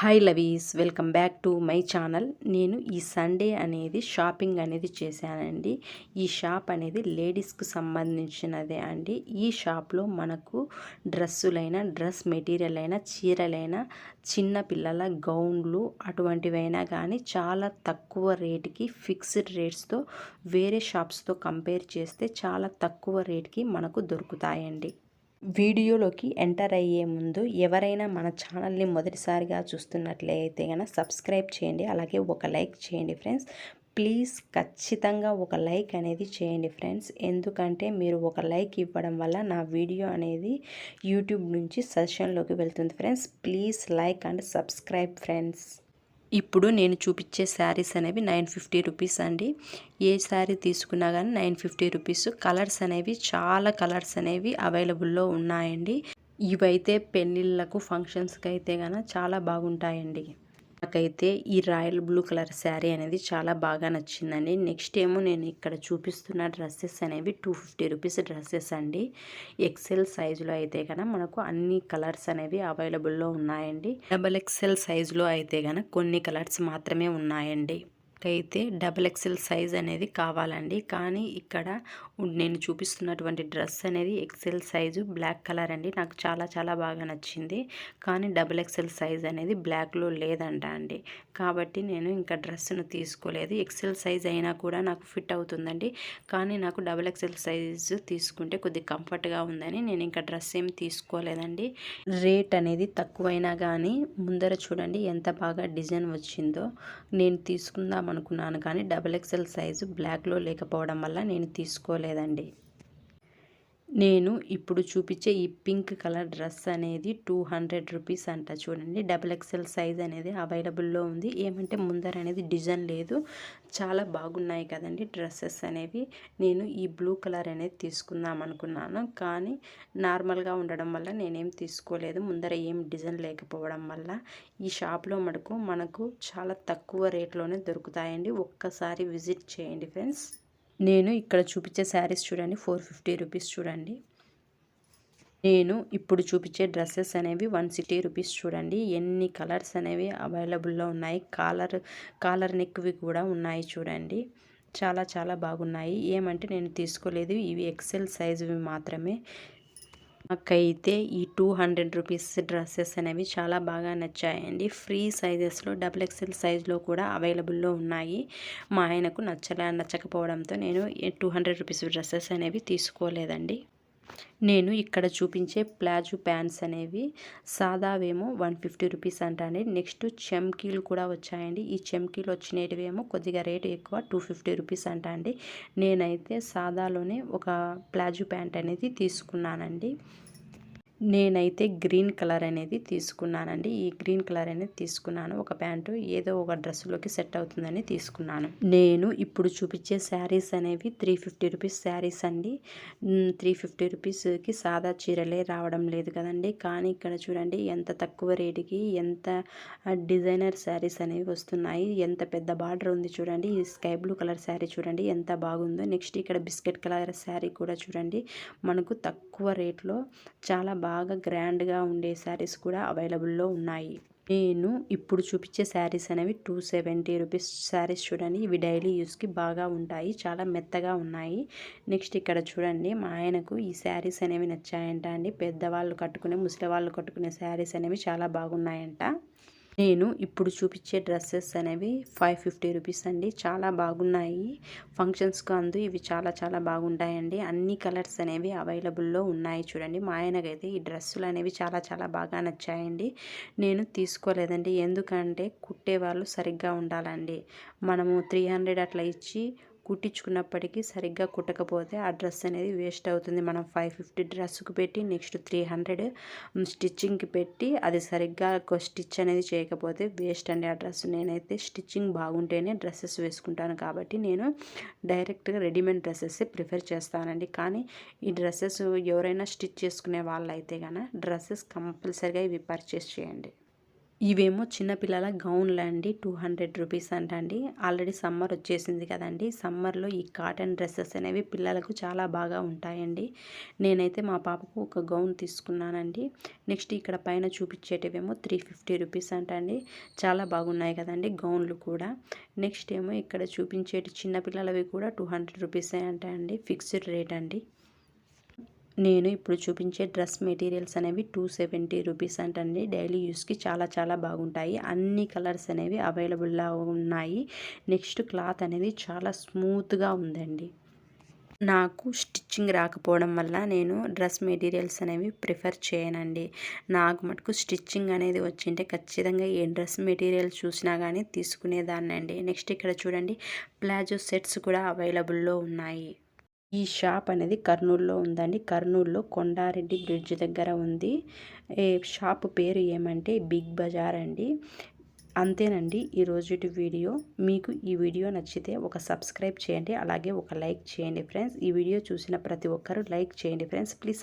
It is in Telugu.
Hi lovies welcome back to my channel నేను ఈ సండే అనేది షాపింగ్ అనేది చేశానండి. ఈ షాప్ అనేది లేడీస్కు సంబంధించినదే అండి. ఈ షాప్లో మనకు డ్రెస్సులైన డ్రెస్ మెటీరియల్ అయినా చీరలైనా చిన్న పిల్లల గౌన్లు అటువంటివైనా కానీ చాలా తక్కువ రేటుకి ఫిక్స్డ్ రేట్స్తో వేరే షాప్స్తో కంపేర్ చేస్తే చాలా తక్కువ రేట్కి మనకు దొరుకుతాయండి. వీడియోలోకి ఎంటర్ అయ్యే ముందు ఎవరైనా మన ఛానల్ని మొదటిసారిగా చూస్తున్నట్లయితే కనుక సబ్స్క్రైబ్ చేయండి. అలాగే ఒక లైక్ చేయండి ఫ్రెండ్స్. ప్లీజ్ ఖచ్చితంగా ఒక లైక్ అనేది చేయండి ఫ్రెండ్స్. ఎందుకంటే మీరు ఒక లైక్ ఇవ్వడం వల్ల నా వీడియో అనేది యూట్యూబ్ నుంచి సజెషన్లోకి వెళ్తుంది friends. Please like and subscribe friends. ఇప్పుడు నేను చూపించే శారీస్ అనేవి నైన్ ఫిఫ్టీ రూపీస్ అండి. ఏ శారీ తీసుకున్నా కానీ నైన్ ఫిఫ్టీ రూపీస్. కలర్స్ అనేవి చాలా కలర్స్ అనేవి అవైలబుల్లో ఉన్నాయండి. ఇవైతే పెళ్ళిళ్ళకు ఫంక్షన్స్కి అయితే కానీ చాలా బాగుంటాయండి. నాకైతే ఈ రాయల్ బ్లూ కలర్ శారీ అనేది చాలా బాగా నచ్చిందండి. నెక్స్ట్ ఏమో నేను ఇక్కడ చూపిస్తున్న డ్రెస్సెస్ అనేవి టూ ఫిఫ్టీ రూపీస్ డ్రెస్సెస్ అండి. ఎక్సెల్ సైజులో అయితే కనుక మనకు అన్ని కలర్స్ అనేవి అవైలబుల్లో ఉన్నాయండి. డబల్ ఎక్సెల్ సైజులో అయితే కనుక కొన్ని కలర్స్ మాత్రమే ఉన్నాయండి. అయితే డబల్ ఎక్సెల్ సైజ్ అనేది కావాలండి. కానీ ఇక్కడ నేను చూపిస్తున్నటువంటి డ్రెస్ అనేది ఎక్సెల్ సైజు బ్లాక్ కలర్ అండి. నాకు చాలా చాలా బాగా నచ్చింది. కానీ డబల్ ఎక్సెల్ సైజ్ అనేది బ్లాక్లో లేదంట అండి. కాబట్టి నేను ఇంకా డ్రెస్సును తీసుకోలేదు. ఎక్సెల్ సైజ్ అయినా కూడా నాకు ఫిట్ అవుతుందండి. కానీ నాకు డబల్ ఎక్సెల్ సైజు తీసుకుంటే కొద్దిగా కంఫర్ట్గా ఉందని నేను ఇంకా డ్రెస్ ఏం తీసుకోలేదండి. రేట్ అనేది తక్కువైనా కానీ ముందర చూడండి ఎంత బాగా డిజైన్ వచ్చిందో. నేను తీసుకుందాం అనుకున్నాను కానీ డబల్ ఎక్సెల్ సైజు బ్లాక్లో లేకపోవడం వల్ల నేను తీసుకోలేదండి. నేను ఇప్పుడు చూపించే ఈ పింక్ కలర్ డ్రెస్ అనేది టూ హండ్రెడ్ రూపీస్ అంట చూడండి. డబల్ ఎక్సెల్ సైజ్ అనేది అవైలబుల్లో ఉంది. ఏమంటే ముందర అనేది డిజైన్ లేదు. చాలా బాగున్నాయి కదండి డ్రెస్సెస్ అనేవి. నేను ఈ బ్లూ కలర్ అనేది తీసుకుందాం అనుకున్నాను. కానీ నార్మల్గా ఉండడం వల్ల నేనేం తీసుకోలేదు. ముందర ఏం డిజైన్ లేకపోవడం వల్ల ఈ షాప్లో మటుకు మనకు చాలా తక్కువ రేట్లోనే దొరుకుతాయండి. ఒక్కసారి విజిట్ చేయండి ఫ్రెండ్స్. నేను ఇక్కడ చూపించే శారీస్ చూడండి ఫోర్ ఫిఫ్టీ రూపీస్ చూడండి. నేను ఇప్పుడు చూపించే డ్రెస్సెస్ అనేవి వన్ సిక్స్టీ రూపీస్ చూడండి. ఎన్ని కలర్స్ అనేవి అవైలబుల్లో ఉన్నాయి. కాలర్ కాలర్ నెక్వి కూడా ఉన్నాయి చూడండి. చాలా చాలా బాగున్నాయి. ఏమంటే నేను తీసుకోలేదు. ఇవి ఎక్సెల్ సైజువి మాత్రమే. నాకైతే ఈ టూ హండ్రెడ్ రూపీస్ డ్రెస్సెస్ అనేవి చాలా బాగా నచ్చాయండి. ఫ్రీ సైజెస్లో డబుల్ ఎక్సెల్ సైజ్లో కూడా అవైలబుల్లో ఉన్నాయి. మా ఆయనకు నచ్చలే నచ్చకపోవడంతో నేను టూ హండ్రెడ్ రూపీస్ డ్రెస్సెస్ అనేవి తీసుకోలేదండి. నేను ఇక్కడ చూపించే ప్లాజో ప్యాంట్స్ అనేవి సాదావేమో వన్ ఫిఫ్టీ రూపీస్ అంటండి. నెక్స్ట్ చెమ్కీలు కూడా వచ్చాయండి. ఈ చెమ్కీలు వచ్చినవేమో కొద్దిగా రేటు ఎక్కువ టూ ఫిఫ్టీ రూపీస్ అంట అండి నేనైతే సాదాలోనే ఒక ప్లాజో ప్యాంట్ అనేది తీసుకున్నానండి. నేనైతే గ్రీన్ కలర్ అనేది తీసుకున్నానండి. ఈ గ్రీన్ కలర్ అనేది తీసుకున్నాను. ఒక ప్యాంటు ఏదో ఒక డ్రెస్సులోకి సెట్ అవుతుందని తీసుకున్నాను. నేను ఇప్పుడు చూపించే శారీస్ అనేవి త్రీ ఫిఫ్టీ రూపీస్ శారీస్ అండి. త్రీ ఫిఫ్టీ రూపీస్కి సాదా చీరలే రావడం లేదు కదండి. కానీ ఇక్కడ చూడండి ఎంత తక్కువ రేటుకి ఎంత డిజైనర్ శారీస్ అనేవి వస్తున్నాయి. ఎంత పెద్ద బార్డర్ ఉంది చూడండి. ఈ స్కై బ్లూ కలర్ శారీ చూడండి ఎంత బాగుందో. నెక్స్ట్ ఇక్కడ బిస్కెట్ కలర్ శారీ కూడా చూడండి. మనకు తక్కువ రేట్లో చాలా బాగా బాగా గ్రాండ్గా ఉండే శారీస్ కూడా అవైలబుల్లో ఉన్నాయి. నేను ఇప్పుడు చూపించే శారీస్ అనేవి టూ సెవెంటీ రూపీస్ శారీస్ చూడండి. ఇవి డైలీ యూస్కి బాగా ఉంటాయి. చాలా మెత్తగా ఉన్నాయి. నెక్స్ట్ ఇక్కడ చూడండి. మా ఆయనకు ఈ శారీస్ అనేవి నచ్చాయంట అండి. పెద్దవాళ్ళు కట్టుకునే ముసలి వాళ్ళు కట్టుకునే శారీస్ అనేవి చాలా బాగున్నాయంట. నేను ఇప్పుడు చూపించే డ్రెస్సెస్ అనేవి ఫైవ్ ఫిఫ్టీ రూపీస్ అండి. చాలా బాగున్నాయి. ఫంక్షన్స్కి అందు ఇవి చాలా చాలా బాగుంటాయండి. అన్ని కలర్స్ అనేవి అవైలబుల్లో ఉన్నాయి చూడండి. మా ఆయనకైతే ఈ డ్రెస్సులు అనేవి చాలా చాలా బాగా నచ్చాయండి. నేను తీసుకోలేదండి. ఎందుకంటే కుట్టే వాళ్ళు సరిగ్గా ఉండాలండి. మనము త్రీ హండ్రెడ్ అట్లా ఇచ్చి కుట్టించుకున్నప్పటికీ సరిగ్గా కుట్టకపోతే ఆ డ్రెస్ అనేది వేస్ట్ అవుతుంది. మనం ఫైవ్ ఫిఫ్టీ డ్రెస్కి పెట్టి నెక్స్ట్ త్రీ హండ్రెడ్ స్టిచ్చింగ్కి పెట్టి అది సరిగ్గా స్టిచ్ అనేది చేయకపోతే వేస్ట్ అండి ఆ డ్రెస్. నేనైతే స్టిచ్చింగ్ బాగుంటేనే డ్రెస్సెస్ వేసుకుంటాను కాబట్టి నేను డైరెక్ట్గా రెడీమేడ్ డ్రెస్సెస్ ప్రిఫర్ చేస్తానండి. కానీ ఈ డ్రెస్సెస్ ఎవరైనా స్టిచ్ చేసుకునే వాళ్ళైతే కనుక డ్రెస్సెస్ కంపల్సరిగా ఇవి పర్చేస్ చేయండి. ఇవేమో చిన్నపిల్లల గౌన్లు అండి టూ హండ్రెడ్ రూపీస్ అంట అండి ఆల్రెడీ సమ్మర్ వచ్చేసింది కదండి. సమ్మర్లో ఈ కాటన్ డ్రెస్సెస్ అనేవి పిల్లలకు చాలా బాగా ఉంటాయండి. నేనైతే మా పాపకు ఒక గౌన్ తీసుకున్నానండి. నెక్స్ట్ ఇక్కడ పైన చూపించేటివేమో త్రీ ఫిఫ్టీ రూపీస్ అంట అండి చాలా బాగున్నాయి కదండి గౌన్లు కూడా. నెక్స్ట్ ఏమో ఇక్కడ చూపించేటి చిన్నపిల్లలవి కూడా టూ హండ్రెడ్ రూపీసే అంట అండి ఫిక్స్డ్ రేట్ అండి. నేను ఇప్పుడు చూపించే డ్రెస్ మెటీరియల్స్ అనేవి టూ సెవెంటీ రూపీస్ అంటండి. డైలీ యూస్కి చాలా చాలా బాగుంటాయి. అన్ని కలర్స్ అనేవి అవైలబుల్లా ఉన్నాయి. నెక్స్ట్ క్లాత్ అనేది చాలా స్మూత్గా ఉందండి. నాకు స్టిచ్చింగ్ రాకపోవడం వల్ల నేను డ్రెస్ మెటీరియల్స్ అనేవి ప్రిఫర్ చేయనండి. నాకు మటుకు స్టిచ్చింగ్ అనేది వచ్చింటే ఖచ్చితంగా ఏ డ్రెస్ మెటీరియల్ చూసినా కానీ తీసుకునేదాన్ని అండి నెక్స్ట్ ఇక్కడ చూడండి ప్లాజో సెట్స్ కూడా అవైలబుల్లో ఉన్నాయి. ఈ షాప్ అనేది కర్నూలులో ఉందండి. కర్నూలులో కొండారెడ్డి బ్రిడ్జ్ దగ్గర ఉంది. ఈ షాప్ పేరు ఏమంటే బిగ్ బజార్ అండి. అంతేనండి ఈ రోజుటి వీడియో. మీకు ఈ వీడియో నచ్చితే ఒక సబ్స్క్రైబ్ చేయండి. అలాగే ఒక లైక్ చేయండి ఫ్రెండ్స్. ఈ వీడియో చూసిన ప్రతి ఒక్కరూ లైక్ చేయండి ఫ్రెండ్స్. ప్లీజ్